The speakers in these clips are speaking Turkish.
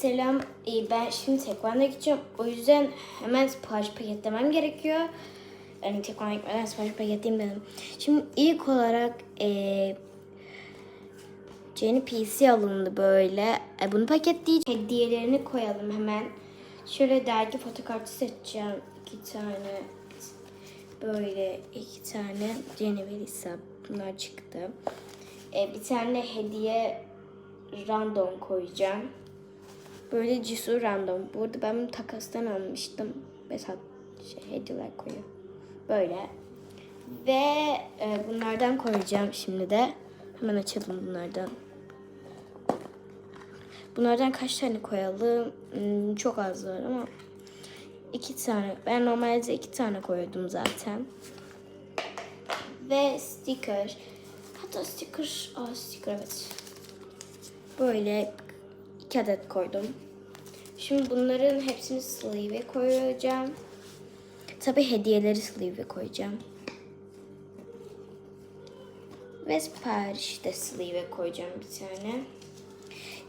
Selam. Ee, Ben şimdi tekvanda gideceğim. O yüzden hemen sipariş paketlemem gerekiyor. Yani tekvanda gitmeden sipariş paketleyeyim dedim. Şimdi ilk olarak ee, Jenny PC alındı böyle. E, bunu paketleyeceğim. Hediyelerini koyalım hemen. Şöyle dergi fotokartı seçeceğim. iki tane. Böyle iki tane Jenny ve Lisa. Bunlar çıktı. E, bir tane hediye random koyacağım. Böyle cesur random. Burada ben bunu takastan almıştım. Mesela şey, hediyeler koyuyor. Böyle. Ve e, bunlardan koyacağım şimdi de. Hemen açalım bunlardan. Bunlardan kaç tane koyalım? Hmm, çok az var ama iki tane. Ben normalde iki tane koyuyordum zaten. Ve sticker. Hatta sticker, aa sticker evet. Böyle iki adet koydum. Şimdi bunların hepsini sleeve'e koyacağım. Tabi hediyeleri sleeve'e koyacağım. Ve sipariş de sleeve'e koyacağım bir tane.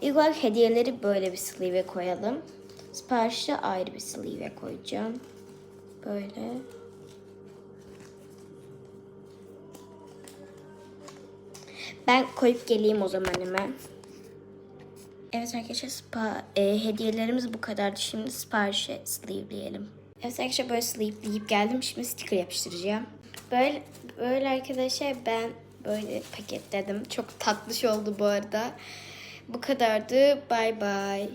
İlk olarak hediyeleri böyle bir sleeve'e koyalım. Siparişi ayrı bir sleeve'e koyacağım. Böyle. Ben koyup geleyim o zaman hemen. Evet arkadaşlar spa, e, hediyelerimiz bu kadardı. Şimdi siparişe sleeve'leyelim. Evet arkadaşlar böyle sleeve'leyip geldim. Şimdi sticker yapıştıracağım. Böyle, böyle arkadaşlar ben böyle paketledim. Çok tatlış oldu bu arada. Bu kadardı. Bye bye.